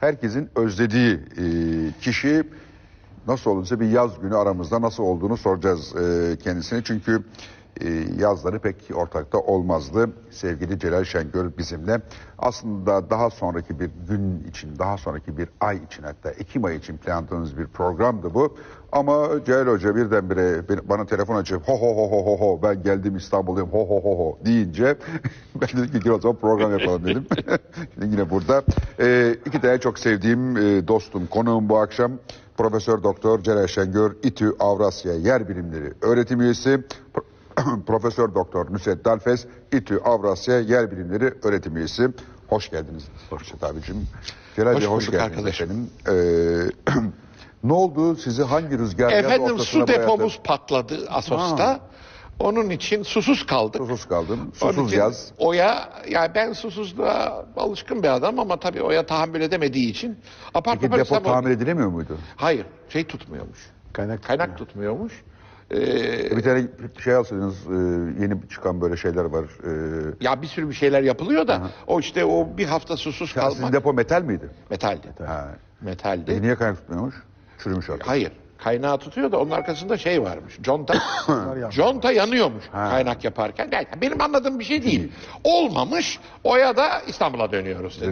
herkesin özlediği e, kişi nasıl olursa bir yaz günü aramızda nasıl olduğunu soracağız e, kendisine. Çünkü yazları pek ortakta olmazdı. Sevgili Celal Şengör bizimle. Aslında daha sonraki bir gün için, daha sonraki bir ay için hatta Ekim ayı için planladığımız bir programdı bu. Ama Celal Hoca birdenbire bir- bana telefon açıp ho ho ho ho ho ho ben geldim İstanbul'dayım ho ho ho ho deyince ben dedim ki "Gel o zaman program yapalım dedim. Şimdi yine burada. E, iki tane çok sevdiğim e, dostum konuğum bu akşam. Profesör Doktor Celal Şengör İTÜ Avrasya Yer Bilimleri öğretim üyesi. Pro- Profesör Doktor Nusret Dalfes İTÜ Avrasya Yer Bilimleri öğretim üyesi. Hoş geldiniz Nusret abicim. Celal Hoş hoş bulduk geldiniz arkadaşım. efendim. Ee, ne oldu? Sizi hangi rüzgar Efendim ortasına su depomuz bıraktı? patladı Asos'ta. Onun için susuz kaldık. Susuz kaldım. Susuz yaz. Oya, yani ben susuzluğa alışkın bir adam ama tabii Oya tahammül edemediği için apar Peki depo tamir edilemiyor muydu? Hayır, şey tutmuyormuş. Kaynak Kaynak tutmuyormuş. Ee, Bir tane şey alsaydınız e, yeni çıkan böyle şeyler var. E, ya bir sürü bir şeyler yapılıyor da o işte o bir hafta susuz ya sizin kalmak depo metal miydi? metaldi. Ha. Metaldi. E, niye kaynak tutmuyormuş? Çürümüş artık. Hayır. Kaynağı tutuyor da onun arkasında şey varmış. Conta. conta yanıyormuş kaynak yaparken. Yani benim anladığım bir şey değil. Olmamış. Oya da İstanbul'a dönüyoruz dediler.